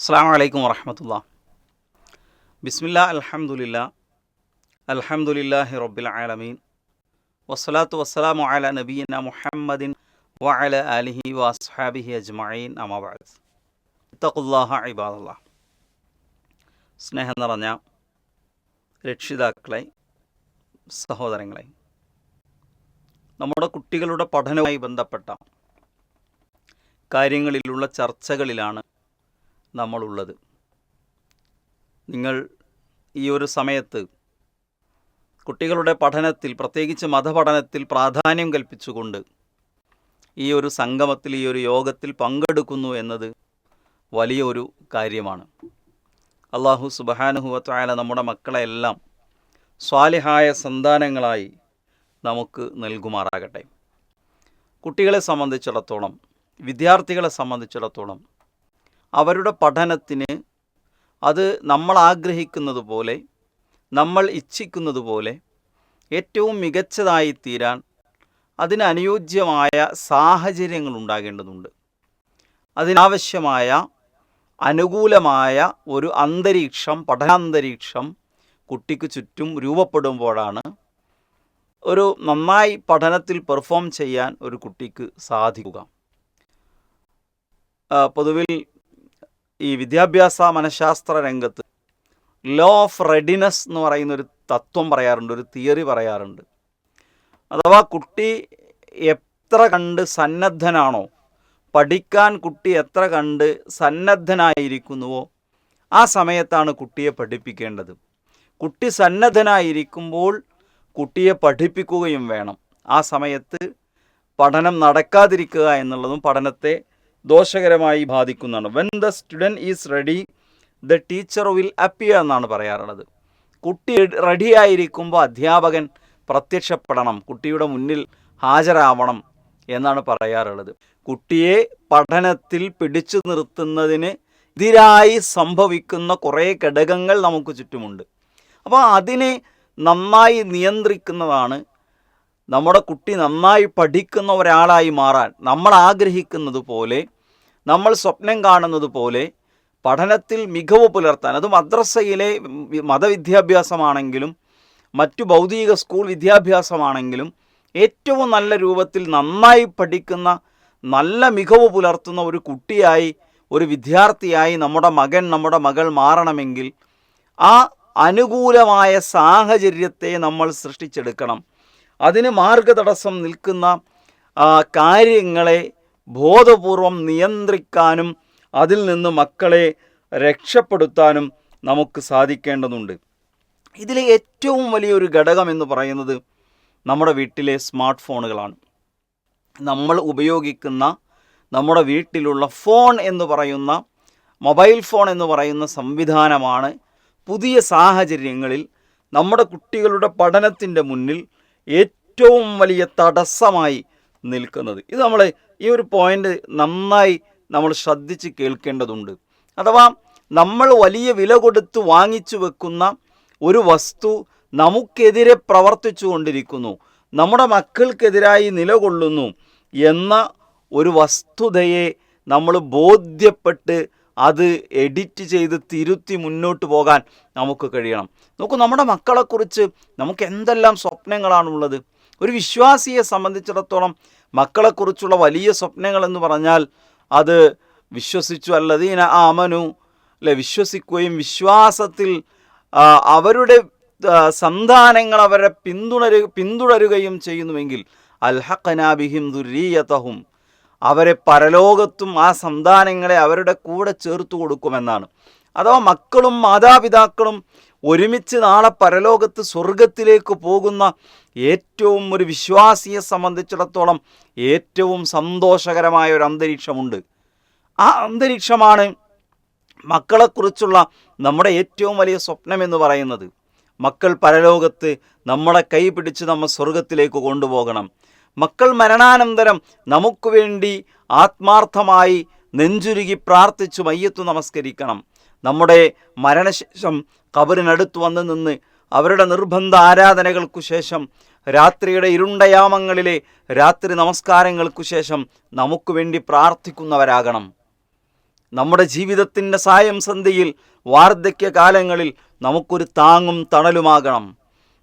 അസ്സാം വലൈക്കും വറഹമത്തുള്ള. ബിസ്മില്ല അലഹമുല്ല അൽഹംദുലില്ലാഹി റബ്ബിൽ ആലമീൻ. വസ്സലാത്തു വസ്സലാമു അല നബീന മുഹമ്മദിൻ വഅല അലിഹി വസ്ഹാബിഹി അജ്മഈൻ അമാബാദ് ഇത്തഖുല്ലാഹ ഇബാദല്ലാ. സ്നേഹം നിറഞ്ഞ രക്ഷിതാക്കളെ സഹോദരങ്ങളെ നമ്മുടെ കുട്ടികളുടെ പഠനവുമായി ബന്ധപ്പെട്ട കാര്യങ്ങളിലുള്ള ചർച്ചകളിലാണ് നമ്മളുള്ളത്. നിങ്ങൾ ഈ ഒരു സമയത്ത് കുട്ടികളുടെ പഠനത്തിൽ പ്രത്യേകിച്ച് മതപഠനത്തിൽ പ്രാധാന്യം കൽപ്പിച്ചുകൊണ്ട് ഈ ഒരു സംഗമത്തിൽ ഈ ഒരു യോഗത്തിൽ പങ്കെടുക്കുന്നു എന്നത് വലിയൊരു കാര്യമാണ്. അള്ളാഹു സുബഹാനുഹുവത്തായ നമ്മുടെ മക്കളെല്ലാം സ്വാലിഹായ സന്താനങ്ങളായി നമുക്ക് നൽകുമാറാകട്ടെ. കുട്ടികളെ സംബന്ധിച്ചിടത്തോളം വിദ്യാർത്ഥികളെ സംബന്ധിച്ചിടത്തോളം അവരുടെ പഠനത്തിന് അത് നമ്മൾ ആഗ്രഹിക്കുന്നത് പോലെ നമ്മൾ ഇച്ഛിക്കുന്നത് പോലെ ഏറ്റവും മികച്ചതായി തീരാൻ അതിന് അനുയോജ്യമായ സാഹചര്യങ്ങൾ ഉണ്ടാകേണ്ടതുണ്ട്. അതിനാവശ്യമായ അനുകൂലമായ ഒരു അന്തരീക്ഷം പഠനാന്തരീക്ഷം കുട്ടിക്ക് ചുറ്റും രൂപപ്പെടുമ്പോഴാണ് ഒരു നന്നായി പഠനത്തിൽ പെർഫോം ചെയ്യാൻ ഒരു കുട്ടിക്ക് സാധിക്കുക. പൊതുവിൽ ഈ വിദ്യാഭ്യാസ മനഃശാസ്ത്ര രംഗത്ത് ലോ ഓഫ് റെഡിനെസ് എന്ന് പറയുന്ന ഒരു തത്വം പറയാറുണ്ട് ഒരു തിയറി പറയാറുണ്ട്. അഥവാ കുട്ടി എത്ര കണ്ട് സന്നദ്ധനാണോ പഠിക്കാൻ കുട്ടി എത്ര കണ്ട് സന്നദ്ധനായിരിക്കുന്നുവോ ആ സമയത്താണ് കുട്ടിയെ പഠിപ്പിക്കേണ്ടത്. കുട്ടി സന്നദ്ധനായിരിക്കുമ്പോൾ കുട്ടിയെ പഠിപ്പിക്കുകയും വേണം. ആ സമയത്ത് പഠനം നടക്കാതിരിക്കുക എന്നുള്ളതും പഠനത്തെ ദോഷകരമായി ബാധിക്കുന്നതാണ്. When the student is ready the teacher will appear എന്നാണ് പറയാറുള്ളത്. കുട്ടി റെഡിയായിരിക്കുമ്പോൾ അധ്യാപകൻ പ്രത്യക്ഷപ്പെടണം. കുട്ടിയുടെ മുന്നിൽ ഹാജരാവണം എന്നാണ് പറയാറുള്ളത്. കുട്ടിയെ പഠനത്തിൽ പിടിച്ചു നിർത്തുന്നതിന് എതിരായി സംഭവിക്കുന്ന കുറേ ഘടകങ്ങൾ നമുക്ക് ചുറ്റുമുണ്ട്. അപ്പോൾ അതിനെ നന്നായി നിയന്ത്രിക്കുന്നതാണ് നമ്മുടെ കുട്ടി നന്നായി പഠിക്കുന്ന ഒരാളായി മാറാൻ നമ്മൾ ആഗ്രഹിക്കുന്നത് പോലെ നമ്മൾ സ്വപ്നം കാണുന്നത് പോലെ പഠനത്തിൽ മികവ് പുലർത്താൻ അത് മദ്രസയിലെ മതവിദ്യാഭ്യാസമാണെങ്കിലും മറ്റു ഭൗതിക സ്കൂൾ വിദ്യാഭ്യാസമാണെങ്കിലും ഏറ്റവും നല്ല രൂപത്തിൽ നന്നായി പഠിക്കുന്ന നല്ല മികവ് പുലർത്തുന്ന ഒരു കുട്ടിയായി ഒരു വിദ്യാർത്ഥിയായി നമ്മുടെ മകൻ നമ്മുടെ മകൾ മാറണമെങ്കിൽ ആ അനുകൂലമായ സാഹചര്യത്തെ നമ്മൾ സൃഷ്ടിച്ചെടുക്കണം. അതിന് മാർഗതടസ്സം നിൽക്കുന്ന കാര്യങ്ങളെ ബോധപൂർവം നിയന്ത്രിക്കാനും അതിൽ നിന്ന് മക്കളെ രക്ഷപ്പെടുത്താനും നമുക്ക് സാധിക്കേണ്ടതുണ്ട്. ഇതിലെ ഏറ്റവും വലിയൊരു ഘടകം എന്ന് പറയുന്നത് നമ്മുടെ വീട്ടിലെ സ്മാർട്ട് ഫോണുകളാണ് നമ്മൾ ഉപയോഗിക്കുന്ന നമ്മുടെ വീട്ടിലുള്ള ഫോൺ എന്ന് പറയുന്ന മൊബൈൽ ഫോൺ എന്ന് പറയുന്ന സംവിധാനമാണ് പുതിയ സാഹചര്യങ്ങളിൽ നമ്മുടെ കുട്ടികളുടെ പഠനത്തിന്റെ മുന്നിൽ ഏറ്റവും വലിയ തടസ്സമായി നിൽക്കുന്നത്. ഇത് നമ്മൾ ഈ ഒരു പോയിന്റ് നന്നായി നമ്മൾ ശ്രദ്ധിച്ച് കേൾക്കേണ്ടതുണ്ട്. അഥവാ നമ്മൾ വലിയ വില കൊടുത്ത് വാങ്ങിച്ചു വെക്കുന്ന ഒരു വസ്തു നമുക്കെതിരെ പ്രവർത്തിച്ചു കൊണ്ടിരിക്കുന്നു. നമ്മുടെ മക്കൾക്കെതിരായി നിലകൊള്ളുന്നു എന്ന ഒരു വസ്തുതയെ നമ്മൾ ബോധ്യപ്പെട്ട് അത് എഡിറ്റ് ചെയ്ത് തിരുത്തി മുന്നോട്ട് പോകാൻ നമുക്ക് കഴിയണം. നോക്കൂ നമ്മുടെ മക്കളെക്കുറിച്ച് നമുക്ക് എന്തെല്ലാം സ്വപ്നങ്ങളാണുള്ളത്. ഒരു വിശ്വാസിയെ സംബന്ധിച്ചിടത്തോളം മക്കളെക്കുറിച്ചുള്ള വലിയ സ്വപ്നങ്ങൾ എന്ന് പറഞ്ഞാൽ അത് വിശ്വസിച്ചു അല്ലതീന ആമനു അല്ലെ വിശ്വസിക്കുകയും വിശ്വാസത്തിൽ അവരുടെ സന്താനങ്ങൾ അവരെ പിന്തുണരു പിന്തുടരുകയും ചെയ്യുന്നുവെങ്കിൽ അൽഹഖനാബിഹിം ദുരീയതഹും അവരെ പരലോകത്തും ആ സന്താനങ്ങളെ അവരുടെ കൂടെ ചേർത്ത് കൊടുക്കുമെന്നാണ്. അഥവാ മക്കളും മാതാപിതാക്കളും ഒരുമിച്ച് നാളെ പരലോകത്ത് സ്വർഗത്തിലേക്ക് പോകുന്ന ഏറ്റവും ഒരു വിശ്വാസിയെ സംബന്ധിച്ചിടത്തോളം ഏറ്റവും സന്തോഷകരമായ ഒരു അന്തരീക്ഷമുണ്ട്. ആ അന്തരീക്ഷമാണ് മക്കളെക്കുറിച്ചുള്ള നമ്മുടെ ഏറ്റവും വലിയ സ്വപ്നം എന്ന് പറയുന്നത്. മക്കൾ പരലോകത്ത് നമ്മളെ കൈ പിടിച്ച് നമ്മൾ സ്വർഗത്തിലേക്ക് കൊണ്ടുപോകണം. മക്കൾ മരണാനന്തരം നമുക്ക് വേണ്ടി ആത്മാർത്ഥമായി നെഞ്ചുരുകി പ്രാർത്ഥിച്ചു മയ്യത്തു നമസ്കരിക്കണം. നമ്മുടെ മരണശേഷം കബറിനടുത്ത് വന്ന് നിന്ന് അവരുടെ നിർബന്ധ ആരാധനകൾക്കു ശേഷം രാത്രിയുടെ ഇരുണ്ടയാമങ്ങളിലെ രാത്രി നമസ്കാരങ്ങൾക്കു ശേഷം നമുക്ക് വേണ്ടി പ്രാർത്ഥിക്കുന്നവരാകണം. നമ്മുടെ ജീവിതത്തിന്റെ സായം സന്ധിയിൽ വാർദ്ധക്യകാലങ്ങളിൽ നമുക്കൊരു താങ്ങും തണലുമാകണം.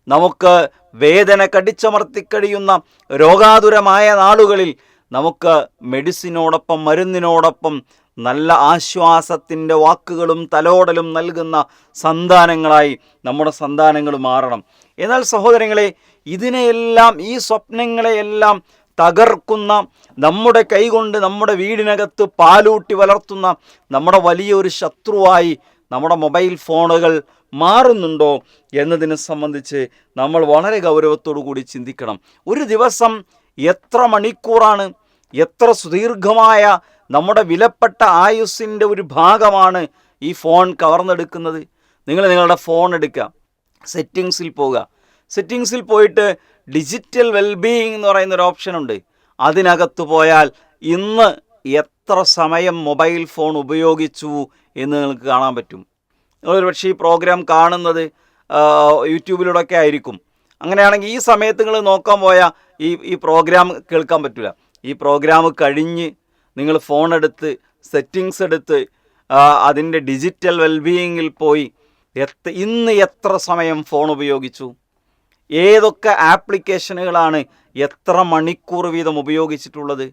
നമുക്ക് വേദന കടിച്ചമർത്തിക്കഴിയുന്ന രോഗാതുരമായ നാളുകളിൽ നമുക്ക് മെഡിസിനോടൊപ്പം മരുന്നിനോടൊപ്പം നല്ല ആശ്വാസത്തിന്റെ വാക്കുകളും തലോടലും നൽകുന്ന സന്താനങ്ങളായി നമ്മുടെ സന്താനങ്ങൾ മാറണം. എന്നാൽ സഹോദരങ്ങളെ ഇതിനെയെല്ലാം ഈ സ്വപ്നങ്ങളെയെല്ലാം തകർക്കുന്ന നമ്മുടെ കൈകൊണ്ട് നമ്മുടെ വീടിനകത്ത് പാലൂട്ടി വളർത്തുന്ന നമ്മുടെ വലിയൊരു ശത്രുവായി നമ്മുടെ മൊബൈൽ ഫോണുകൾ മാറുന്നുണ്ടോ എന്നതിനെ സംബന്ധിച്ച് നമ്മൾ വളരെ ഗൗരവത്തോടു കൂടി ചിന്തിക്കണം. ഒരു ദിവസം എത്ര മണിക്കൂറാണ്? എത്ര സുദീർഘമായ നമ്മുടെ വിലപ്പെട്ട ആയുസ്സിന്റെ ഒരു ഭാഗമാണ് ഈ ഫോൺ കവർന്നെടുക്കുന്നത്? നിങ്ങൾ നിങ്ങളുടെ ഫോൺ എടുക്കുക. സെറ്റിങ്സിൽ പോവുക. സെറ്റിങ്സിൽ പോയിട്ട് ഡിജിറ്റൽ വെൽബീയിങ് എന്ന് പറയുന്നൊരു ഓപ്ഷനുണ്ട്. അതിനകത്ത് പോയാൽ ഇന്ന് എത്ര സമയം മൊബൈൽ ഫോൺ ഉപയോഗിച്ചു എന്ന് നിങ്ങൾക്ക് കാണാൻ പറ്റും. നിങ്ങളൊരു പക്ഷേ ഈ പ്രോഗ്രാം കാണുന്നത് യൂട്യൂബിലൂടെയൊക്കെ ആയിരിക്കും. അങ്ങനെയാണെങ്കിൽ ഈ സമയത്ത് നിങ്ങൾ നോക്കാൻ പോയാൽ ഈ ഈ പ്രോഗ്രാം കേൾക്കാൻ പറ്റില്ല. ഈ പ്രോഗ്രാം കഴിഞ്ഞ് നിങ്ങൾ ഫോൺ എടുത്ത് സെറ്റിങ്സ് എടുത്ത് അതിന്റെ ഡിജിറ്റൽ വെൽബീയിങ്ങിൽ പോയി എത്ര ഇന്ന് എത്ര സമയം ഫോൺ ഉപയോഗിച്ചു? ഏതൊക്കെ ആപ്ലിക്കേഷനുകളാണ് എത്ര മണിക്കൂർ വീതം ഉപയോഗിച്ചിട്ടുള്ളത്?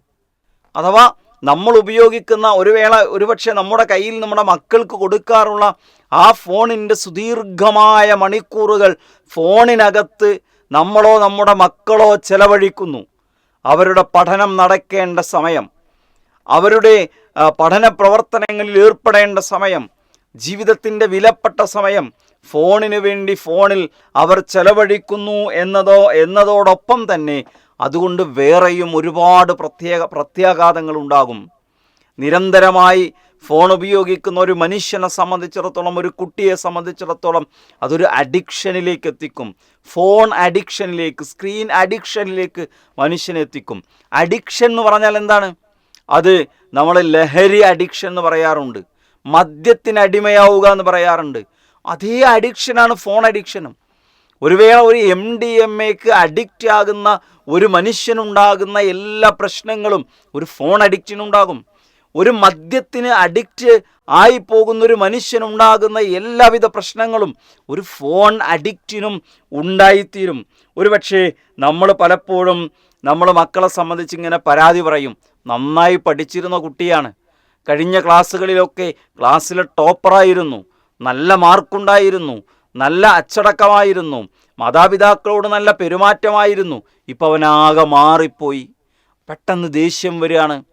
അഥവാ നമ്മൾ ഉപയോഗിക്കുന്ന ഒരു വേള ഒരുപക്ഷെ നമ്മുടെ കയ്യിൽ നമ്മുടെ മക്കൾക്ക് കൊടുക്കാറുള്ള ആ ഫോണിന്റെ സുദീർഘമായ മണിക്കൂറുകൾ ഫോണിനകത്ത് നമ്മളോ നമ്മുടെ മക്കളോ ചെലവഴിക്കുന്നു. അവരുടെ പഠനം നടക്കേണ്ട സമയം അവരുടെ പഠന പ്രവർത്തനങ്ങളിൽ ഏർപ്പെടേണ്ട സമയം ജീവിതത്തിന്റെ വിലപ്പെട്ട സമയം ഫോണിന് വേണ്ടി ഫോണിൽ അവർ ചെലവഴിക്കുന്നു എന്നതോ എന്നതോടൊപ്പം തന്നെ അതുകൊണ്ട് വേറെയും ഒരുപാട് പ്രത്യേക പ്രത്യാഘാതങ്ങൾ ഉണ്ടാകും നിരന്തരമായി ഫോൺ ഉപയോഗിക്കുന്ന ഒരു മനുഷ്യനെ സംബന്ധിച്ചിടത്തോളം ഒരു കുട്ടിയെ സംബന്ധിച്ചിടത്തോളം അതൊരു അഡിക്ഷനിലേക്ക് എത്തിക്കും. ഫോൺ അഡിക്ഷനിലേക്ക് സ്ക്രീൻ അഡിക്ഷനിലേക്ക് മനുഷ്യനെ എത്തിക്കും. അഡിക്ഷൻ എന്ന് പറഞ്ഞാൽ എന്താണ്? അത് നമ്മൾ ലഹരി അഡിക്ഷൻ എന്ന് പറയാറുണ്ട്. മദ്യത്തിന് അടിമയാവുക എന്ന് പറയാറുണ്ട്. അതേ അഡിക്ഷനാണ് ഫോൺ അഡിക്ഷനും. ഒരു വേള ഒരു എം ഡി എം എക്ക് അഡിക്റ്റ് ആകുന്ന ഒരു മനുഷ്യനുണ്ടാകുന്ന എല്ലാ പ്രശ്നങ്ങളും ഒരു ഫോൺ അഡിക്റ്റിനുണ്ടാകും ഒരു മദ്യത്തിന് അഡിക്റ്റ് ആയി പോകുന്ന ഒരു മനുഷ്യനുണ്ടാകുന്ന എല്ലാവിധ പ്രശ്നങ്ങളും ഒരു ഫോൺ അഡിക്റ്റിനും ഉണ്ടായിത്തീരും. ഒരു പക്ഷേ നമ്മൾ പലപ്പോഴും നമ്മൾ മക്കളെ സംബന്ധിച്ച് ഇങ്ങനെ പരാതി പറയും. നന്നായി പഠിച്ചിരുന്ന കുട്ടിയാണ്. കഴിഞ്ഞ ക്ലാസ്സുകളിലൊക്കെ ക്ലാസ്സിലെ ടോപ്പറായിരുന്നു നല്ല മാർക്കുണ്ടായിരുന്നു നല്ല അച്ചടക്കമായിരുന്നു. മാതാപിതാക്കളോട് നല്ല പെരുമാറ്റമായിരുന്നു. ഇപ്പോൾ അവനാകെ മാറിപ്പോയി. പെട്ടെന്ന് ദേഷ്യം വരികയാണ്.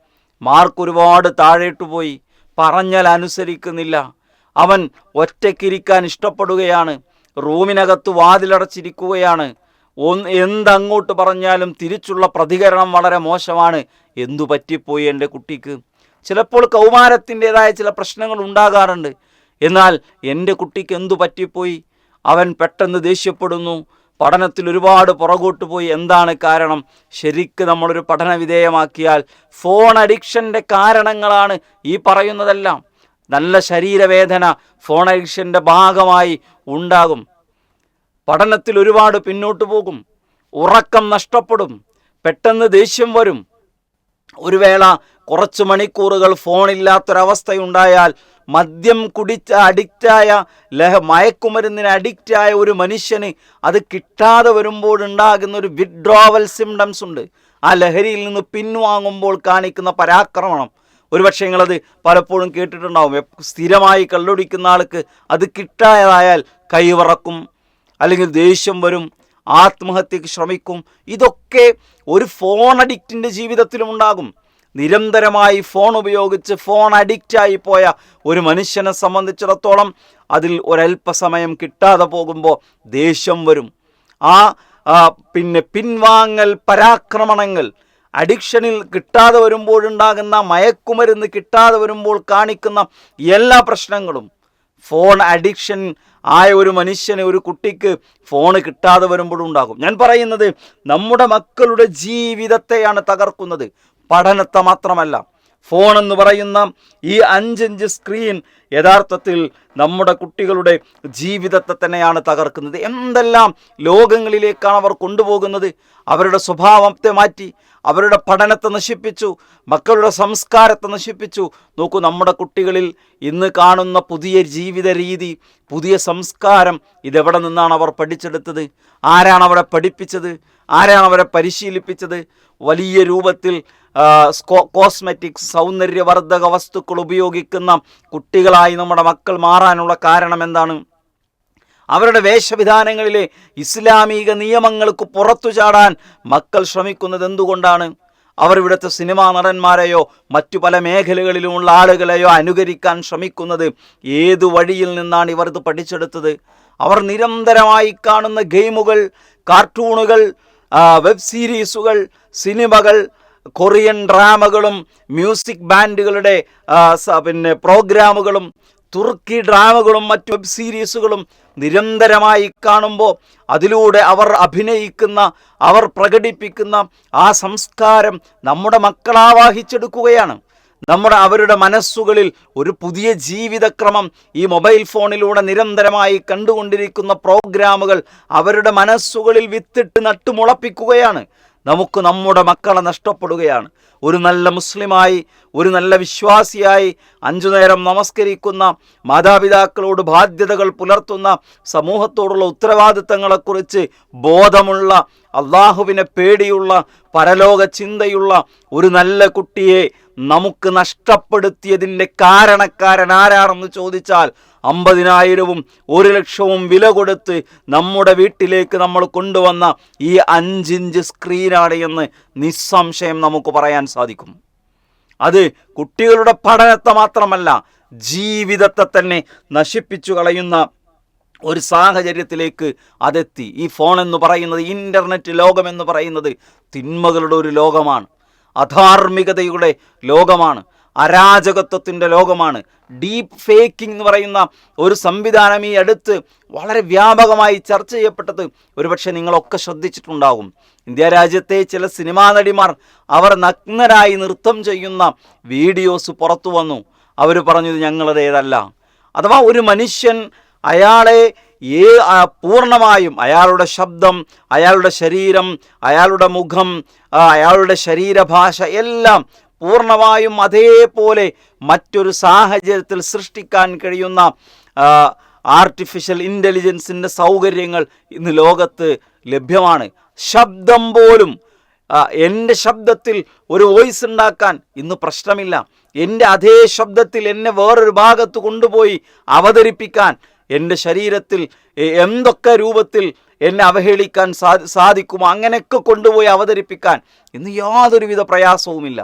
മാർക്ക് ഒരുപാട് താഴേട്ട് പോയി. പറഞ്ഞാൽ അനുസരിക്കുന്നില്ല. അവൻ ഒറ്റയ്ക്കിരിക്കാൻ ഇഷ്ടപ്പെടുകയാണ്. റൂമിനകത്ത് വാതിലടച്ചിരിക്കുകയാണ്. ഒന്ന് എന്തങ്ങോട്ട് പറഞ്ഞാലും തിരിച്ചുള്ള പ്രതികരണം വളരെ മോശമാണ്. എന്തു പറ്റിപ്പോയി എന്റെ കുട്ടിക്ക്? ചിലപ്പോൾ കൗമാരത്തിന്റെതായ ചില പ്രശ്നങ്ങൾ ഉണ്ടാകാറുണ്ട്. എന്നാൽ എന്റെ കുട്ടിക്ക് എന്തു പറ്റിപ്പോയി? അവൻ പെട്ടെന്ന് ദേഷ്യപ്പെടുന്നു. പഠനത്തിൽ ഒരുപാട് പുറകോട്ട് പോയി. എന്താണ് കാരണം? ശരിക്ക് നമ്മളൊരു പഠന വിധേയമാക്കിയാൽ ഫോൺ അഡിക്ഷന്റെ കാരണങ്ങളാണ് ഈ പറയുന്നതെല്ലാം. നല്ല ശരീരവേദന ഫോൺ അഡിക്ഷന്റെ ഭാഗമായി ഉണ്ടാകും. പഠനത്തിൽ ഒരുപാട് പിന്നോട്ട് പോകും. ഉറക്കം നഷ്ടപ്പെടും. പെട്ടെന്ന് ദേഷ്യം വരും. ഒരു വേള കുറച്ച് മണിക്കൂറുകൾ ഫോണില്ലാത്തൊരവസ്ഥയുണ്ടായാൽ മദ്യം കുടിച്ച അഡിക്റ്റായ ലഹ മയക്കുമരുന്നിന് അഡിക്റ്റായ ഒരു മനുഷ്യന് അത് കിട്ടാതെ വരുമ്പോൾ ഉണ്ടാകുന്ന ഒരു വിഡ്രോവൽ സിംറ്റംസ് ഉണ്ട്. ആ ലഹരിയിൽ നിന്ന് പിൻവാങ്ങുമ്പോൾ കാണിക്കുന്ന പരാക്രമണം. ഒരുപക്ഷെ നിങ്ങളത് പലപ്പോഴും കേട്ടിട്ടുണ്ടാവും. സ്ഥിരമായി കള്ളുടിക്കുന്ന ആൾക്ക് അത് കിട്ടാതായാൽ കൈവറക്കും അല്ലെങ്കിൽ ദേഷ്യം വരും ആത്മഹത്യക്ക് ശ്രമിക്കും. ഇതൊക്കെ ഒരു ഫോൺ അഡിക്റ്റിന്റെ ജീവിതത്തിലും ഉണ്ടാകും. നിരന്തരമായി ഫോൺ ഉപയോഗിച്ച് ഫോൺ അഡിക്റ്റായി പോയ ഒരു മനുഷ്യനെ സംബന്ധിച്ചിടത്തോളം അതിൽ ഒരല്പസമയം കിട്ടാതെ പോകുമ്പോൾ ദേഷ്യം വരും. ആ പിന്നെ പിൻവാങ്ങൽ പരാക്രമണങ്ങൾ അഡിക്ഷനിൽ കിട്ടാതെ വരുമ്പോഴുണ്ടാകുന്ന മയക്കുമരുന്ന് കിട്ടാതെ വരുമ്പോൾ കാണിക്കുന്ന എല്ലാ പ്രശ്നങ്ങളും. ഫോൺ അഡിക്ഷൻ ആയ ഒരു മനുഷ്യന് ഒരു കുട്ടിക്ക് ഫോൺ കിട്ടാതെ വരുമ്പോഴുണ്ടാകും. ഞാൻ പറയുന്നത് നമ്മുടെ മക്കളുടെ ജീവിതത്തെയാണ് തകർക്കുന്നത്. പഠനത്തെ മാത്രമല്ല ഫോൺ എന്ന് പറയുന്ന ഈ അഞ്ചിഞ്ച് സ്ക്രീൻ യഥാർത്ഥത്തിൽ നമ്മുടെ കുട്ടികളുടെ ജീവിതത്തെ തന്നെയാണ് തകർക്കുന്നത്. എന്തെല്ലാം ലോകങ്ങളിലേക്കാണ് അവർ കൊണ്ടുപോകുന്നത്? അവരുടെ സ്വഭാവത്തെ മാറ്റി അവരുടെ പഠനത്തെ നശിപ്പിച്ചു മക്കളുടെ സംസ്കാരത്തെ നശിപ്പിച്ചു. നോക്കൂ നമ്മുടെ കുട്ടികളിൽ ഇന്ന് കാണുന്ന പുതിയ ജീവിത രീതി പുതിയ സംസ്കാരം ഇതെവിടെ നിന്നാണ് അവർ പഠിച്ചെടുത്തത്? ആരാണ് അവരെ പഠിപ്പിച്ചത്? ആരാണ് അവരെ പരിശീലിപ്പിച്ചത്? വലിയ രൂപത്തിൽ കോസ്മെറ്റിക്സ് സൗന്ദര്യവർദ്ധക വസ്തുക്കൾ ഉപയോഗിക്കുന്ന കുട്ടികളായി നമ്മുടെ മക്കൾ മാറാനുള്ള കാരണം എന്താണ്? അവരുടെ വേഷവിധാനങ്ങളിലെ ഇസ്ലാമിക നിയമങ്ങൾക്ക് പുറത്തു ചാടാൻ മക്കൾ ശ്രമിക്കുന്നത് എന്തുകൊണ്ടാണ്? അവർ ഇവിടുത്തെ സിനിമാ നടന്മാരെയോ മറ്റു പല മേഖലകളിലുമുള്ള ആളുകളെയോ അനുകരിക്കാൻ ശ്രമിക്കുന്നത് ഏതു വഴിയിൽ നിന്നാണ് ഇവർ ഇത് പഠിച്ചെടുത്തത്? അവർ നിരന്തരമായി കാണുന്ന ഗെയിമുകൾ കാർട്ടൂണുകൾ വെബ് സീരീസുകൾ സിനിമകൾ കൊറിയൻ ഡ്രാമകളും മ്യൂസിക് ബാൻഡുകളുടെ പിന്നെ പ്രോഗ്രാമുകളും തുർക്കി ഡ്രാമകളും മറ്റ് വെബ് സീരീസുകളും നിരന്തരമായി കാണുമ്പോൾ അതിലൂടെ അവർ അഭിനയിക്കുന്ന അവർ പ്രകടിപ്പിക്കുന്ന ആ സംസ്കാരം നമ്മുടെ മക്കൾ ആവാഹിച്ചെടുക്കുകയാണ് നമ്മുടെ അവരുടെ മനസ്സുകളിൽ ഒരു പുതിയ ജീവിതക്രമം ഈ മൊബൈൽ ഫോണിലൂടെ നിരന്തരമായി കണ്ടുകൊണ്ടിരിക്കുന്ന പ്രോഗ്രാമുകൾ അവരുടെ മനസ്സുകളിൽ വിത്തിട്ട് നട്ടുമുളപ്പിക്കുകയാണ്. നമുക്ക് നമ്മുടെ മക്കളെ നഷ്ടപ്പെടുകയാണ്. ഒരു നല്ല മുസ്ലിമായി ഒരു നല്ല വിശ്വാസിയായി അഞ്ചു നേരം നമസ്കരിക്കുന്ന മാതാപിതാക്കളോട് ബാധ്യതകൾ പുലർത്തുന്ന സമൂഹത്തോടുള്ള ഉത്തരവാദിത്തങ്ങളെക്കുറിച്ച് ബോധമുള്ള അള്ളാഹുവിനെ പേടിയുള്ള പരലോക ചിന്തയുള്ള ഒരു നല്ല കുട്ടിയെ നമുക്ക് നഷ്ടപ്പെടുത്തിയതിന്റെ കാരണക്കാരൻ ആരാണെന്ന് ചോദിച്ചാൽ അമ്പതിനായിരവും ഒരു ലക്ഷവും വില കൊടുത്ത് നമ്മുടെ വീട്ടിലേക്ക് നമ്മൾ കൊണ്ടുവന്ന ഈ അഞ്ചിഞ്ച് സ്ക്രീനാണ് എന്ന് നിസ്സംശയം നമുക്ക് പറയാൻ സാധിക്കും. അത് കുട്ടികളുടെ പഠനത്തെ മാത്രമല്ല ജീവിതത്തെ തന്നെ നശിപ്പിച്ചു കളയുന്ന ഒരു സാഹചര്യത്തിലേക്ക് അതെത്തി. ഈ ഫോൺ എന്ന് പറയുന്നത് ഇന്റർനെറ്റ് ലോകമെന്ന് പറയുന്നത് തിന്മകളുടെ ഒരു ലോകമാണ്. അധാർമികതയുടെ ലോകമാണ്. അരാജകത്വത്തിന്റെ ലോകമാണ്. ഡീപ്പ് ഫേക്കിംഗ് എന്ന് പറയുന്ന ഒരു സംവിധാനം ഈ അടുത്ത് വളരെ വ്യാപകമായി ചർച്ച ചെയ്യപ്പെട്ടത് ഒരുപക്ഷെ നിങ്ങളൊക്കെ ശ്രദ്ധിച്ചിട്ടുണ്ടാകും. ഇന്ത്യ രാജ്യത്തെ ചില സിനിമാ നടിമാർ അവർ നഗ്നരായി നൃത്തം ചെയ്യുന്ന വീഡിയോസ് പുറത്തു വന്നു. അവർ പറഞ്ഞത് ഞങ്ങളുടേതല്ല. അഥവാ ഒരു മനുഷ്യൻ അയാളെ ഏ പൂർണമായും അയാളുടെ ശബ്ദം അയാളുടെ ശരീരം അയാളുടെ മുഖം അയാളുടെ ശരീരഭാഷ എല്ലാം പൂർണമായും അതേപോലെ മറ്റൊരു സാഹചര്യത്തിൽ സൃഷ്ടിക്കാൻ കഴിയുന്ന ആർട്ടിഫിഷ്യൽ ഇന്റലിജൻസിന്റെ സൗകര്യങ്ങൾ ഇന്ന് ലോകത്ത് ലഭ്യമാണ്. ശബ്ദം പോലും എന്റെ ശബ്ദത്തിൽ ഒരു വോയിസ് ഉണ്ടാക്കാൻ ഇന്ന് പ്രശ്നമില്ല. എന്റെ അതേ ശബ്ദത്തിൽ എന്നെ വേറൊരു ഭാഗത്ത് കൊണ്ടുപോയി അവതരിപ്പിക്കാൻ എന്റെ ശരീരത്തിൽ എന്തൊക്കെ രൂപത്തിൽ എന്നെ അവഹേളിക്കാൻ സാധിക്കുമോ അങ്ങനെയൊക്കെ കൊണ്ടുപോയി അവതരിപ്പിക്കാൻ ഇന്ന് യാതൊരുവിധ പ്രയാസവുമില്ല.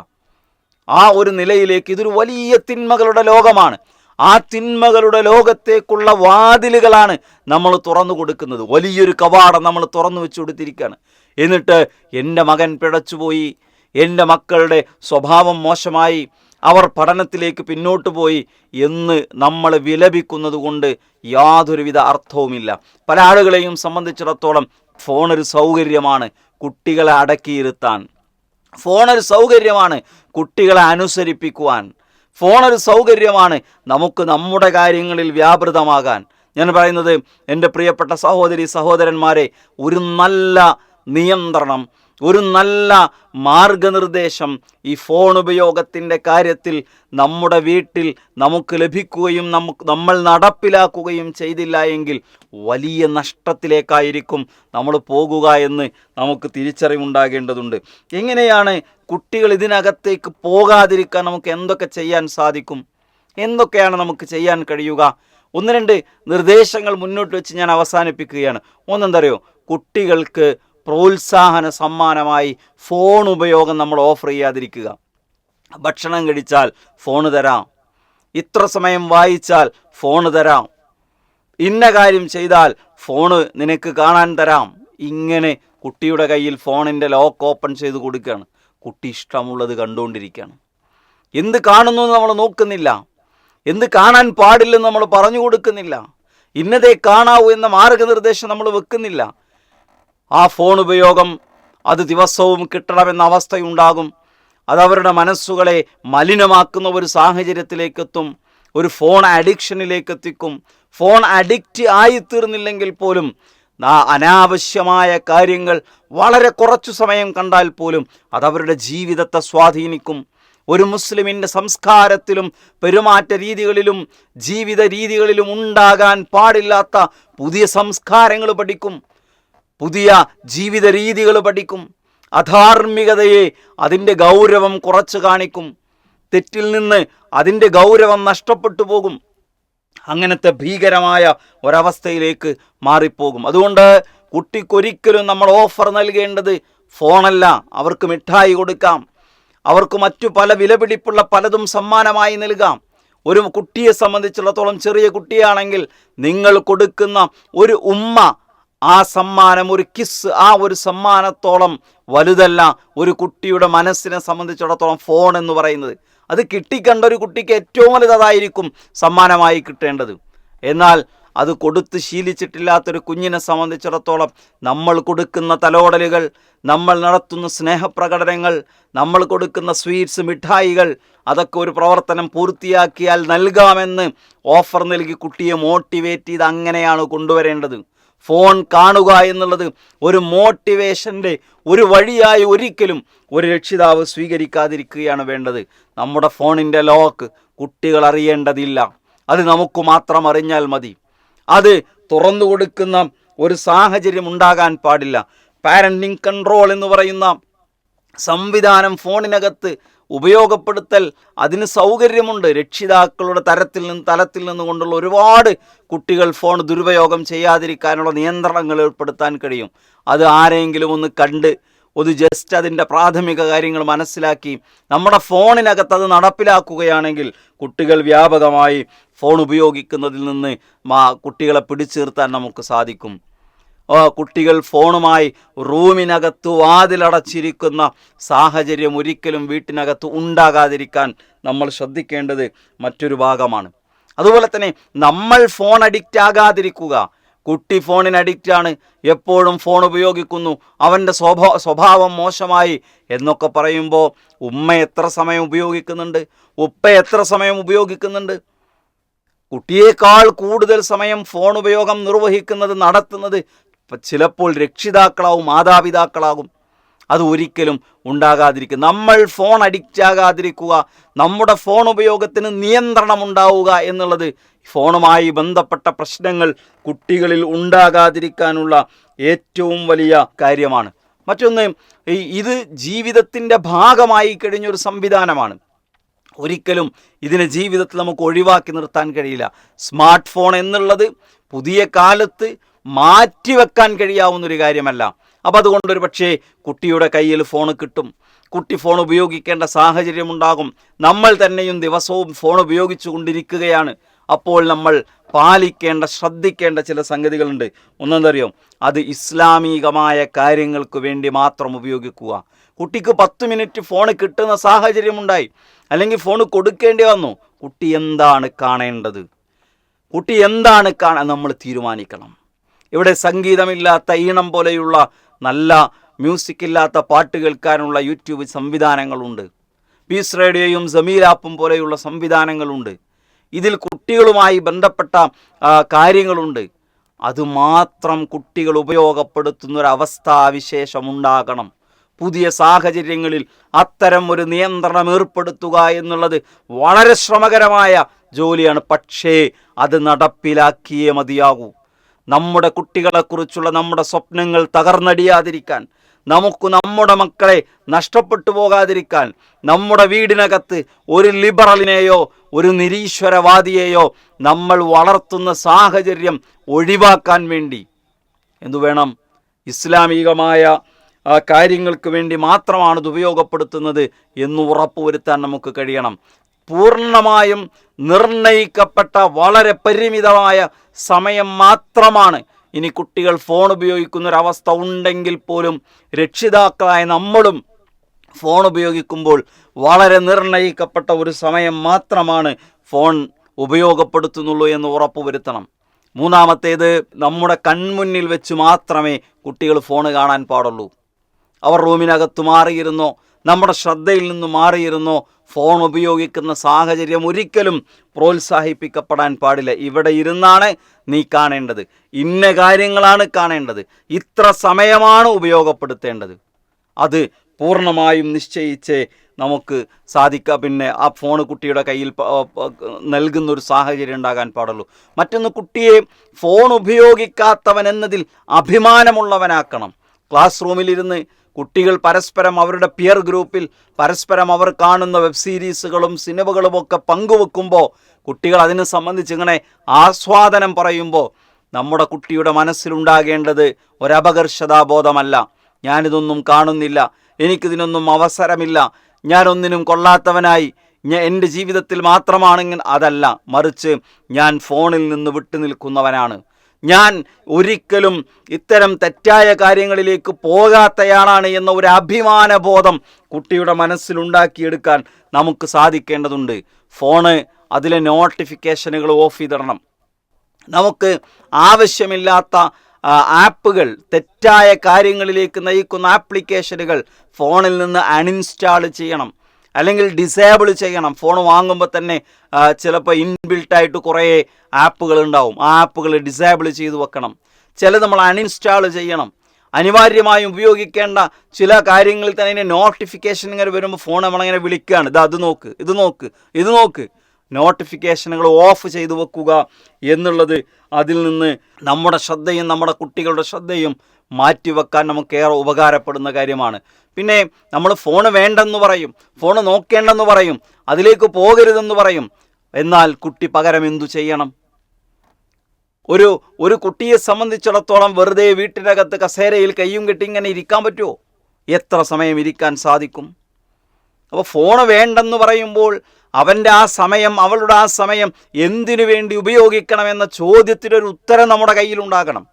ആ ഒരു നിലയിലേക്ക് ഇതൊരു വലിയ തിന്മകളുടെ ലോകമാണ്. ആ തിന്മകളുടെ ലോകത്തേക്കുള്ള വാതിലുകളാണ് നമ്മൾ തുറന്നു കൊടുക്കുന്നത്. വലിയൊരു കവാടം നമ്മൾ തുറന്നു വെച്ചു കൊടുത്തിരിക്കുകയാണ്. എന്നിട്ട് എന്റെ മകൻ പിഴച്ചുപോയി. എന്റെ മക്കളുടെ സ്വഭാവം മോശമായി. അവർ പഠനത്തിലേക്ക് പിന്നോട്ട് പോയി എന്ന് നമ്മൾ വിലപിക്കുന്നത് കൊണ്ട് യാതൊരുവിധ അർത്ഥവുമില്ല. പല ആളുകളെയും സംബന്ധിച്ചിടത്തോളം ഫോണൊരു സൗകര്യമാണ്. കുട്ടികളെ അടക്കിയിരുത്താൻ. ഫോൺ ഒരു സൗകര്യമാണ് കുട്ടികളെ അനുസരിപ്പിക്കുവാൻ. ഫോണൊരു സൗകര്യമാണ് നമുക്ക് നമ്മുടെ കാര്യങ്ങളിൽ വ്യാപൃതമാകാൻ. ഞാൻ പറയുന്നത് എന്റെ പ്രിയപ്പെട്ട സഹോദരി സഹോദരന്മാരെ ഒരു നല്ല നിയന്ത്രണം ഒരു നല്ല മാർഗനിർദ്ദേശം ഈ ഫോൺ ഉപയോഗത്തിന്റെ കാര്യത്തിൽ നമ്മുടെ വീട്ടിൽ നമുക്ക് ലഭിക്കുകയും നമുക്ക് നമ്മൾ നടപ്പിലാക്കുകയും ചെയ്തില്ല എങ്കിൽ വലിയ നഷ്ടത്തിലേക്കായിരിക്കും നമ്മൾ പോകുക എന്ന് നമുക്ക് തിരിച്ചറിവുണ്ടാകേണ്ടതുണ്ട്. എങ്ങനെയാണ് കുട്ടികൾ ഇതിനകത്തേക്ക് പോകാതിരിക്കാൻ നമുക്ക് എന്തൊക്കെ ചെയ്യാൻ സാധിക്കും? എന്തൊക്കെയാണ് നമുക്ക് ചെയ്യാൻ കഴിയുക? ഒന്ന് രണ്ട് നിർദ്ദേശങ്ങൾ മുന്നോട്ട് വെച്ച് ഞാൻ അവസാനിപ്പിക്കുകയാണ്. ഒന്നെന്താ അറിയോ കുട്ടികൾക്ക് പ്രോത്സാഹന സമ്മാനമായി ഫോൺ ഉപയോഗം നമ്മൾ ഓഫർ ചെയ്യാതിരിക്കുക. ഭക്ഷണം കഴിച്ചാൽ ഫോണ് തരാം. ഇത്ര സമയം വായിച്ചാൽ ഫോണ് തരാം. ഇന്ന കാര്യം ചെയ്താൽ ഫോണ് നിനക്ക് കാണാൻ തരാം. ഇങ്ങനെ കുട്ടിയുടെ കയ്യിൽ ഫോണിന്റെ ലോക്ക് ഓപ്പൺ ചെയ്ത് കൊടുക്കുകയാണ്. കുട്ടി ഇഷ്ടമുള്ളത് കണ്ടുകൊണ്ടിരിക്കുകയാണ്. എന്ത് കാണുന്നു നമ്മൾ നോക്കുന്നില്ല. എന്ത് കാണാൻ പാടില്ലെന്ന് നമ്മൾ പറഞ്ഞു കൊടുക്കുന്നില്ല. ഇന്നതേ കാണാവൂ എന്ന മാർഗനിർദ്ദേശം നമ്മൾ വെക്കുന്നില്ല. ആ ഫോൺ ഉപയോഗം അത് ദിവസവും കിട്ടണമെന്ന അവസ്ഥയുണ്ടാകും. അതവരുടെ മനസ്സുകളെ മലിനമാക്കുന്ന ഒരു സാഹചര്യത്തിലേക്കെത്തും. ഒരു ഫോൺ അഡിക്ഷനിലേക്ക് എത്തിക്കും ഫോൺ അഡിക്റ്റ് ആയിത്തീർന്നില്ലെങ്കിൽ പോലും അനാവശ്യമായ കാര്യങ്ങൾ വളരെ കുറച്ചു സമയം കണ്ടാൽ പോലും അതവരുടെ ജീവിതത്തെ സ്വാധീനിക്കും. ഒരു മുസ്ലിമിന്റെ സംസ്കാരത്തിലും പെരുമാറ്റ രീതികളിലും ജീവിത രീതികളിലും ഉണ്ടാകാൻ പാടില്ലാത്ത പുതിയ സംസ്കാരങ്ങൾ പഠിക്കും. പുതിയ ജീവിത രീതികൾ പഠിക്കും. അധാർമികതയെ അതിന്റെ ഗൗരവം കുറച്ച് കാണിക്കും. തെറ്റിൽ നിന്ന് അതിന്റെ ഗൗരവം നഷ്ടപ്പെട്ടു പോകും. അങ്ങനത്തെ ഭീകരമായ ഒരവസ്ഥയിലേക്ക് മാറിപ്പോകും. അതുകൊണ്ട് കുട്ടിക്കൊരിക്കലും നമ്മൾ ഓഫർ നൽകേണ്ടത് ഫോണല്ല. അവർക്ക് മിഠായി കൊടുക്കാം. അവർക്ക് മറ്റു പല വിലപിടിപ്പുള്ള പലതും സമ്മാനമായി നൽകാം. ഒരു കുട്ടിയെ സംബന്ധിച്ചിടത്തോളം ചെറിയ കുട്ടിയാണെങ്കിൽ നിങ്ങൾ കൊടുക്കുന്ന ഒരു ഉമ്മ ആ സമ്മാനം ഒരു കിസ് ആ ഒരു സമ്മാനത്തോളം വലുതല്ല ഒരു കുട്ടിയുടെ മനസ്സിനെ സംബന്ധിച്ചിടത്തോളം ഫോൺ എന്ന് പറയുന്നത്. അത് കിട്ടിക്കണ്ട ഒരു കുട്ടിക്ക് ഏറ്റവും വലുതായിരിക്കും സമ്മാനമായി കിട്ടേണ്ടത്. എന്നാൽ അത് കൊടുത്ത് ശീലിച്ചിട്ടില്ലാത്തൊരു കുഞ്ഞിനെ സംബന്ധിച്ചിടത്തോളം നമ്മൾ കൊടുക്കുന്ന തലോടലുകൾ നമ്മൾ നടത്തുന്ന സ്നേഹപ്രകടനങ്ങൾ നമ്മൾ കൊടുക്കുന്ന സ്വീറ്റ്സ് മിഠായികൾ അതൊക്കെ ഒരു പ്രവർത്തനം പൂർത്തിയാക്കിയാൽ നൽകാമെന്ന് ഓഫർ നൽകി കുട്ടിയെ മോട്ടിവേറ്റ് ചെയ്ത് അങ്ങനെയാണ് കൊണ്ടുവരേണ്ടത്. ഫോൺ കാണുക എന്നുള്ളത് ഒരു മോട്ടിവേഷന്റെ ഒരു വഴിയായി ഒരിക്കലും ഒരു രക്ഷിതാവ് സ്വീകരിക്കാതിരിക്കുകയാണ് വേണ്ടത്. നമ്മുടെ ഫോണിന്റെ ലോക്ക് കുട്ടികൾ അറിയേണ്ടതില്ല. അത് നമുക്ക് മാത്രം അറിഞ്ഞാൽ മതി. അത് തുറന്നു കൊടുക്കുന്ന ഒരു സാഹചര്യം ഉണ്ടാകാൻ പാടില്ല. പാരന്റിങ് കൺട്രോൾ എന്ന് പറയുന്ന സംവിധാനം ഫോണിനകത്ത് ഉപയോഗപ്പെടുത്തൽ അതിന് സൗകര്യമുണ്ട്. രക്ഷിതാക്കളുടെ തരത്തിൽ നിന്ന് തലത്തിൽ നിന്നുകൊണ്ടുള്ള ഒരുപാട് കുട്ടികൾ ഫോൺ ദുരുപയോഗം ചെയ്യാതിരിക്കാനുള്ള നിയന്ത്രണങ്ങൾ ഏർപ്പെടുത്താൻ കഴിയും. അത് ആരെങ്കിലും ഒന്ന് കണ്ട് ഒരു ജസ്റ്റ് അതിന്റെ പ്രാഥമിക കാര്യങ്ങൾ മനസ്സിലാക്കി നമ്മുടെ ഫോണിനകത്ത് അത് നടപ്പിലാക്കുകയാണെങ്കിൽ കുട്ടികൾ വ്യാപകമായി ഫോൺ ഉപയോഗിക്കുന്നതിൽ നിന്ന് കുട്ടികളെ പിടിച്ചു നിർത്താൻ നമുക്ക് സാധിക്കും. കുട്ടികൾ ഫോണുമായി റൂമിനകത്ത് വാതിലടച്ചിരിക്കുന്ന സാഹചര്യം ഒരിക്കലും വീട്ടിനകത്ത് ഉണ്ടാകാതിരിക്കാൻ നമ്മൾ ശ്രദ്ധിക്കേണ്ടത് മറ്റൊരു ഭാഗമാണ്. അതുപോലെ തന്നെ നമ്മൾ ഫോൺ അഡിക്റ്റ് ആകാതിരിക്കുക. കുട്ടി ഫോണിന് ആണ്. എപ്പോഴും ഫോൺ ഉപയോഗിക്കുന്നു. അവന്റെ സ്വഭാ സ്വഭാവം മോശമായി എന്നൊക്കെ പറയുമ്പോൾ ഉമ്മ എത്ര സമയം ഉപയോഗിക്കുന്നുണ്ട്? ഉപ്പ എത്ര സമയം ഉപയോഗിക്കുന്നുണ്ട്? കുട്ടിയേക്കാൾ കൂടുതൽ സമയം ഫോൺ ഉപയോഗം നിർവഹിക്കുന്നത് നടത്തുന്നത് ചിലപ്പോൾ രക്ഷിതാക്കളാവും മാതാപിതാക്കളാകും. അത് ഒരിക്കലും ഉണ്ടാകാതിരിക്കുക നമ്മൾ ഫോൺ അഡിക്റ്റ് ആകാതിരിക്കുക നമ്മുടെ ഫോൺ ഉപയോഗത്തിന് നിയന്ത്രണം ഉണ്ടാവുക എന്നുള്ളത് ഫോണുമായി ബന്ധപ്പെട്ട പ്രശ്നങ്ങൾ കുട്ടികളിൽ ഉണ്ടാകാതിരിക്കാനുള്ള ഏറ്റവും വലിയ കാര്യമാണ്. മറ്റൊന്ന് ഇത് ജീവിതത്തിന്റെ ഭാഗമായി കഴിഞ്ഞൊരു സംവിധാനമാണ്. ഒരിക്കലും ഇതിനെ ജീവിതത്തിൽ നമുക്ക് ഒഴിവാക്കി നിർത്താൻ കഴിയില്ല. സ്മാർട്ട് ഫോൺ എന്നുള്ളത് പുതിയ കാലത്ത് മാറ്റിവെക്കാൻ കഴിയാവുന്നൊരു കാര്യമല്ല. അപ്പോൾ അതുകൊണ്ട് ഒരു പക്ഷേ കുട്ടിയുടെ കയ്യിൽ ഫോൺ കിട്ടും. കുട്ടി ഫോൺ ഉപയോഗിക്കേണ്ട സാഹചര്യമുണ്ടാകും. നമ്മൾ തന്നെയും ദിവസവും ഫോൺ ഉപയോഗിച്ചു കൊണ്ടിരിക്കുകയാണ്. അപ്പോൾ നമ്മൾ പാലിക്കേണ്ട ശ്രദ്ധിക്കേണ്ട ചില സംഗതികളുണ്ട്. ഒന്നെന്തറിയോ? അത് ഇസ്ലാമികമായ കാര്യങ്ങൾക്ക് വേണ്ടി മാത്രം ഉപയോഗിക്കുക. കുട്ടിക്ക് പത്ത് മിനിറ്റ് ഫോൺ കിട്ടുന്ന സാഹചര്യമുണ്ടായി. അല്ലെങ്കിൽ ഫോൺ കൊടുക്കേണ്ടി വന്നു. കുട്ടി എന്താണ് കാണേണ്ടത്? കുട്ടി എന്താണ് കാണാൻ നമ്മൾ തീരുമാനിക്കണം. ഇവിടെ സംഗീതമില്ലാത്ത ഈണം പോലെയുള്ള നല്ല മ്യൂസിക് ഇല്ലാത്ത പാട്ട് കേൾക്കാനുള്ള യൂട്യൂബ് സംവിധാനങ്ങളുണ്ട്. പീസ് റേഡിയോയും സമീൽ ആപ്പും പോലെയുള്ള സംവിധാനങ്ങളുണ്ട്. ഇതിൽ കുട്ടികളുമായി ബന്ധപ്പെട്ട കാര്യങ്ങളുണ്ട്. അതുമാത്രം കുട്ടികൾ ഉപയോഗപ്പെടുത്തുന്ന ഒരു അവസ്ഥാവിശേഷം ഉണ്ടാകണം പുതിയ സാഹചര്യങ്ങളിൽ അത്തരം ഒരു നിയന്ത്രണം ഏർപ്പെടുത്തുക എന്നുള്ളത് വളരെ ശ്രമകരമായ ജോലിയാണ്. പക്ഷേ അത് നടപ്പിലാക്കിയേ മതിയാകൂ. നമ്മുടെ കുട്ടികളെക്കുറിച്ചുള്ള നമ്മുടെ സ്വപ്നങ്ങൾ തകർന്നടിയാതിരിക്കാൻ നമുക്ക് നമ്മുടെ മക്കളെ നഷ്ടപ്പെട്ടു പോകാതിരിക്കാൻ നമ്മുടെ വീടിനകത്ത് ഒരു ലിബറലിനെയോ ഒരു നിരീശ്വരവാദിയെയോ നമ്മൾ വളർത്തുന്ന സാഹചര്യം ഒഴിവാക്കാൻ വേണ്ടി എന്തു വേണം? ഇസ്ലാമികമായ കാര്യങ്ങൾക്ക് വേണ്ടി മാത്രമാണ് ഇത് ഉപയോഗപ്പെടുത്തുന്നത് എന്ന് ഉറപ്പുവരുത്താൻ നമുക്ക് കഴിയണം. പൂർണമായും നിർണയിക്കപ്പെട്ട വളരെ പരിമിതമായ സമയം മാത്രമാണ് ഇനി കുട്ടികൾ ഫോൺ ഉപയോഗിക്കുന്ന ഒരവസ്ഥ ഉണ്ടെങ്കിൽ പോലും രക്ഷിതാക്കളായ നമ്മളും ഫോൺ ഉപയോഗിക്കുമ്പോൾ വളരെ നിർണയിക്കപ്പെട്ട ഒരു സമയം മാത്രമാണ് ഫോൺ ഉപയോഗപ്പെടുത്തുന്നുള്ളൂ എന്ന് ഉറപ്പുവരുത്തണം. മൂന്നാമത്തേത് നമ്മുടെ കൺമുന്നിൽ വെച്ച് മാത്രമേ കുട്ടികൾ ഫോൺ കാണാൻ പാടുള്ളൂ. അവർ റൂമിനകത്ത് മാറിയിരുന്നോ? നമ്മുടെ ശ്രദ്ധയിൽ നിന്ന് മാറിയിരുന്നോ? ഫോൺ ഉപയോഗിക്കുന്ന സാഹചര്യം ഒരിക്കലും പ്രോത്സാഹിപ്പിക്കപ്പെടാൻ പാടില്ല. ഇവിടെ ഇരുന്നാണ് നീ കാണേണ്ടത്. ഇന്ന കാര്യങ്ങളാണ് കാണേണ്ടത്. ഇത്ര സമയമാണ് ഉപയോഗപ്പെടുത്തേണ്ടത്. അത് പൂർണമായും നിശ്ചയിച്ച് നമുക്ക് സാധിക്കുക പിന്നെ ആ ഫോൺ കുട്ടിയുടെ കയ്യിൽ നൽകുന്ന ഒരു സാഹചര്യം ഉണ്ടാകാൻ പാടുള്ളൂ. മറ്റൊന്ന് കുട്ടിയെ ഫോൺ ഉപയോഗിക്കാത്തവൻ എന്നതിൽ അഭിമാനമുള്ളവനാക്കണം. ക്ലാസ് റൂമിലിരുന്ന് കുട്ടികൾ പരസ്പരം അവരുടെ പിയർ ഗ്രൂപ്പിൽ പരസ്പരം അവർ കാണുന്ന വെബ് സീരീസുകളും സിനിമകളും ഒക്കെ പങ്കുവെക്കുമ്പോൾ കുട്ടികൾ അതിനെ സംബന്ധിച്ച് ഇങ്ങനെ ആസ്വാദനം പറയുമ്പോൾ നമ്മുടെ കുട്ടിയുടെ മനസ്സിലുണ്ടാകേണ്ടത് ഒരപകർഷതാബോധമല്ല. ഞാനിതൊന്നും കാണുന്നില്ല. എനിക്കിതിനൊന്നും അവസരമില്ല. ഞാനൊന്നിനും കൊള്ളാത്തവനായി. ഞാൻ എന്റെ ജീവിതത്തിൽ മാത്രമാണെങ്കിൽ അതല്ല മറിച്ച് ഞാൻ ഫോണിൽ നിന്ന് വിട്ടു നിൽക്കുന്നവനാണ് ഞാൻ ഒരിക്കലും ഇത്തരം തെറ്റായ കാര്യങ്ങളിലേക്ക് പോകാത്തയാളാണ് എന്ന ഒരു അഭിമാനബോധം കുട്ടിയുടെ മനസ്സിലുണ്ടാക്കിയെടുക്കാൻ നമുക്ക് സാധിക്കേണ്ടതുണ്ട്. ഫോണ് അതിലെ നോട്ടിഫിക്കേഷനുകൾ ഓഫ് ചെയ്തിടണം. നമുക്ക് ആവശ്യമില്ലാത്ത ആപ്പുകൾ തെറ്റായ കാര്യങ്ങളിലേക്ക് നയിക്കുന്ന ആപ്ലിക്കേഷനുകൾ ഫോണിൽ നിന്ന് അൺഇൻസ്റ്റാൾ ചെയ്യണം. അല്ലെങ്കിൽ ഡിസേബിൾ ചെയ്യണം. ഫോൺ വാങ്ങുമ്പോൾ തന്നെ ചിലപ്പോൾ ഇൻബിൽട്ടായിട്ട് കുറേ ആപ്പുകൾ ഉണ്ടാവും. ആ ആപ്പുകൾ ഡിസേബിൾ ചെയ്ത് വെക്കണം. ചില നമ്മൾ അൺഇൻസ്റ്റാൾ ചെയ്യണം. അനിവാര്യമായും ഉപയോഗിക്കേണ്ട ചില കാര്യങ്ങളിൽ തന്നെ ഇതിന്റെ നോട്ടിഫിക്കേഷൻ ഇങ്ങനെ വരുമ്പോൾ ഫോൺ നമ്മളിങ്ങനെ വിളിക്കുകയാണ് ഇത് അത് നോക്ക് ഇത് നോക്ക് ഇത് നോക്ക്. നോട്ടിഫിക്കേഷനുകൾ ഓഫ് ചെയ്തു വെക്കുക എന്നുള്ളത് അതിൽ നിന്ന് നമ്മുടെ ശ്രദ്ധയും നമ്മുടെ കുട്ടികളുടെ ശ്രദ്ധയും മാറ്റിവെക്കാൻ നമുക്കേറെ ഉപകാരപ്പെടുന്ന കാര്യമാണ്. പിന്നെ നമ്മൾ ഫോൺ വേണ്ടെന്ന് പറയും ഫോൺ നോക്കേണ്ടെന്ന് പറയും അതിലേക്ക് പോകരുതെന്ന് പറയും. എന്നാൽ കുട്ടി പകരം എന്തു ചെയ്യണം? ഒരു ഒരു കുട്ടിയെ സംബന്ധിച്ചിടത്തോളം വെറുതെ വീട്ടിനകത്ത് കസേരയിൽ കയ്യും കെട്ടി ഇങ്ങനെ ഇരിക്കാൻ പറ്റുമോ എത്ര സമയം ഇരിക്കാൻ സാധിക്കും? അപ്പോൾ ഫോൺ വേണ്ടെന്ന് പറയുമ്പോൾ അവന്റെ ആ സമയം അവളുടെ ആ സമയം എന്തിനു വേണ്ടി ഉപയോഗിക്കണം ഉപയോഗിക്കണമെന്ന ചോദ്യത്തിനൊരു ഉത്തരം നമ്മുടെ കയ്യിലുണ്ടാകണം.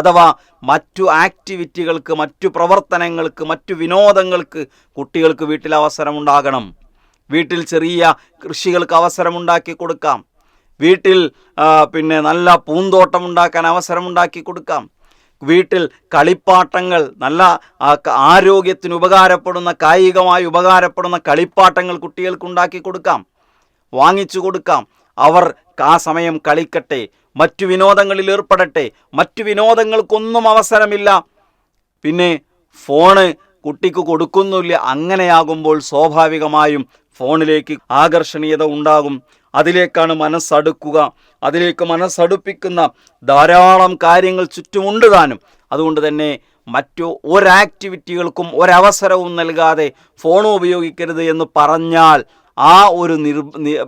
അഥവാ മറ്റു ആക്ടിവിറ്റികൾക്ക് മറ്റു പ്രവർത്തനങ്ങൾക്ക് മറ്റു വിനോദങ്ങൾക്ക് കുട്ടികൾക്ക് വീട്ടിൽ അവസരമുണ്ടാകണം. വീട്ടിൽ ചെറിയ കൃഷികൾക്ക് അവസരമുണ്ടാക്കി കൊടുക്കാം. വീട്ടിൽ പിന്നെ നല്ല പൂന്തോട്ടം ഉണ്ടാക്കാൻ അവസരമുണ്ടാക്കി കൊടുക്കാം. വീട്ടിൽ കളിപ്പാട്ടങ്ങൾ നല്ല ആരോഗ്യത്തിന് ഉപകാരപ്പെടുന്ന കായികമായി ഉപകാരപ്പെടുന്ന കളിപ്പാട്ടങ്ങൾ കുട്ടികൾക്ക് ഉണ്ടാക്കി കൊടുക്കാം. വാങ്ങിച്ചു കൊടുക്കാം. അവർ ആ സമയം കളിക്കട്ടെ. മറ്റു വിനോദങ്ങളിൽ ഏർപ്പെടട്ടെ. മറ്റു വിനോദങ്ങൾക്കൊന്നും അവസരമില്ല. പിന്നെ ഫോണ് കുട്ടിക്ക് കൊടുക്കുന്നില്ല. അങ്ങനെയാകുമ്പോൾ സ്വാഭാവികമായും ഫോണിലേക്ക് ആകർഷണീയത ഉണ്ടാകും. അതിലേക്കാണ് മനസ്സടുക്കുക. അതിലേക്ക് മനസ്സടുപ്പിക്കുന്ന ധാരാളം കാര്യങ്ങൾ ചുറ്റുമുണ്ട് താനും. അതുകൊണ്ട് തന്നെ മറ്റു ഒരാക്ടിവിറ്റികൾക്കും ഒരവസരവും നൽകാതെ ഫോൺ ഉപയോഗിക്കരുത് എന്ന് പറഞ്ഞാൽ ആ ഒരു നിർ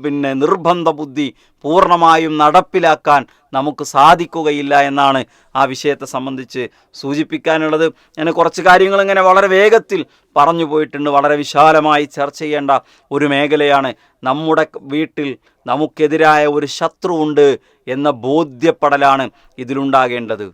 പിന്നെ നിർബന്ധ ബുദ്ധി പൂർണമായും നടപ്പിലാക്കാൻ നമുക്ക് സാധിക്കുകയില്ല എന്നാണ് ആ വിഷയത്തെ സംബന്ധിച്ച് സൂചിപ്പിക്കാനുള്ളത്. ഞാൻ കുറച്ച് കാര്യങ്ങൾ ഇങ്ങനെ വളരെ വേഗത്തിൽ പറഞ്ഞു പോയിട്ടുണ്ട്. വളരെ വിശാലമായി ചർച്ച ചെയ്യേണ്ട ഒരു മേഖലയാണ് നമ്മുടെ വീട്ടിൽ നമുക്കെതിരായ ഒരു ശത്രുവുണ്ട് എന്ന ബോധ്യപ്പെടലാണ് ഇതിലുണ്ടാകേണ്ടത്.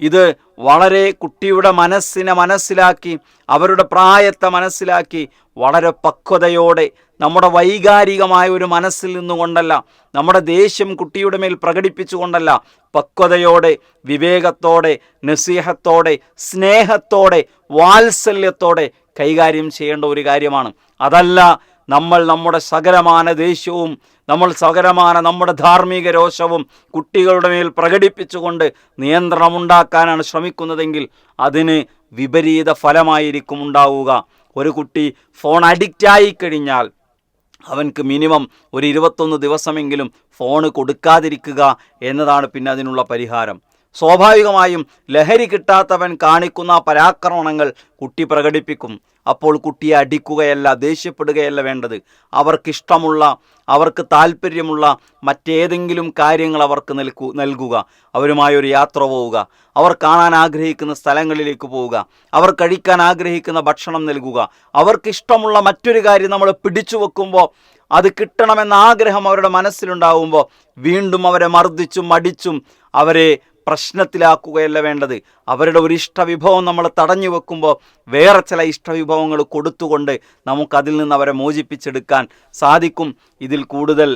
ഇത് വളരെ കുട്ടിയുടെ മനസ്സിനെ മനസ്സിലാക്കി അവരുടെ പ്രായത്തെ മനസ്സിലാക്കി വളരെ പക്വതയോടെ നമ്മുടെ വൈകാരികമായ ഒരു മനസ്സിൽ നിന്നുകൊണ്ടല്ല നമ്മുടെ ദേഷ്യം കുട്ടിയുടെ മേൽ പ്രകടിപ്പിച്ചുകൊണ്ടല്ല പക്വതയോടെ വിവേകത്തോടെ നസീഹത്തോടെ സ്നേഹത്തോടെ വാത്സല്യത്തോടെ കൈകാര്യം ചെയ്യേണ്ട ഒരു കാര്യമാണ്. അതല്ല നമ്മൾ നമ്മുടെ സകലമാന ദേഷ്യവും നമ്മൾ സകലമാന നമ്മുടെ ധാർമ്മിക രോഷവും കുട്ടികളുടെ മേൽ പ്രകടിപ്പിച്ചുകൊണ്ട് നിയന്ത്രണമുണ്ടാക്കാനാണ് ശ്രമിക്കുന്നതെങ്കിൽ അതിന് വിപരീത ഫലമായിരിക്കും ഉണ്ടാവുക. ഒരു കുട്ടി ഫോൺ അഡിക്റ്റായി കഴിഞ്ഞാൽ അവൻക്ക് മിനിമം ഒരു ഇരുപത്തൊന്ന് ദിവസമെങ്കിലും ഫോണ് കൊടുക്കാതിരിക്കുക എന്നതാണ് പിന്നെ അതിനുള്ള പരിഹാരം. സ്വാഭാവികമായും ലഹരി കിട്ടാത്തവൻ കാണിക്കുന്ന പരാക്രമണങ്ങൾ കുട്ടി പ്രകടിപ്പിക്കും. അപ്പോൾ കുട്ടിയെ അടിക്കുകയല്ല ദേഷ്യപ്പെടുകയല്ല വേണ്ടത്. അവർക്കിഷ്ടമുള്ള അവർക്ക് താല്പര്യമുള്ള മറ്റേതെങ്കിലും കാര്യങ്ങൾ അവർക്ക് നൽകു നൽകുക. അവരുമായൊരു യാത്ര പോവുക. അവർ കാണാൻ ആഗ്രഹിക്കുന്ന സ്ഥലങ്ങളിലേക്ക് പോവുക. അവർ കഴിക്കാൻ ആഗ്രഹിക്കുന്ന ഭക്ഷണം നൽകുക. അവർക്കിഷ്ടമുള്ള മറ്റൊരു കാര്യം നമ്മൾ പിടിച്ചു വെക്കുമ്പോൾ അത് കിട്ടണമെന്ന ആഗ്രഹം അവരുടെ മനസ്സിലുണ്ടാവുമ്പോൾ വീണ്ടും അവരെ മർദ്ദിച്ചും മടിച്ചും അവരെ പ്രശ്നത്തിലാക്കുകയല്ല വേണ്ടത്. അവരുടെ ഒരു ഇഷ്ടവിഭവം നമ്മൾ തടഞ്ഞു വെക്കുമ്പോൾ വേറെ ചില ഇഷ്ടവിഭവങ്ങൾ കൊടുത്തുകൊണ്ട് നമുക്കതിൽ നിന്ന് അവരെ മോചിപ്പിച്ചെടുക്കാൻ സാധിക്കും. ഇതിൽ കൂടുതൽ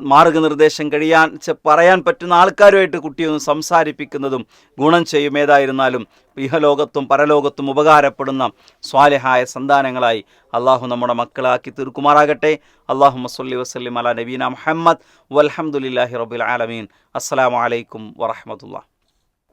മാർഗനിർദ്ദേശം കഴിയാൻ പറയാൻ പറ്റുന്ന ആൾക്കാരുമായിട്ട് കുട്ടിയൊന്ന് സംസാരിപ്പിക്കുന്നതും ഗുണം ചെയ്യും. ഏതായിരുന്നാലും ഇഹലോകത്തും പരലോകത്തും ഉപകാരപ്പെടുന്ന സ്വാലിഹായ സന്താനങ്ങളായി അള്ളാഹു നമ്മുടെ മക്കളാക്കി തീർക്കുമാറാകട്ടെ. അള്ളാഹു മസ്ലി വസ്ലിം അല നബീന മുഹമ്മദ്. വലഹമുല്ലാഹി റബുൽ ആലമീൻ. അസ്സാം വലൈക്കും വറഹമത്തുള്ള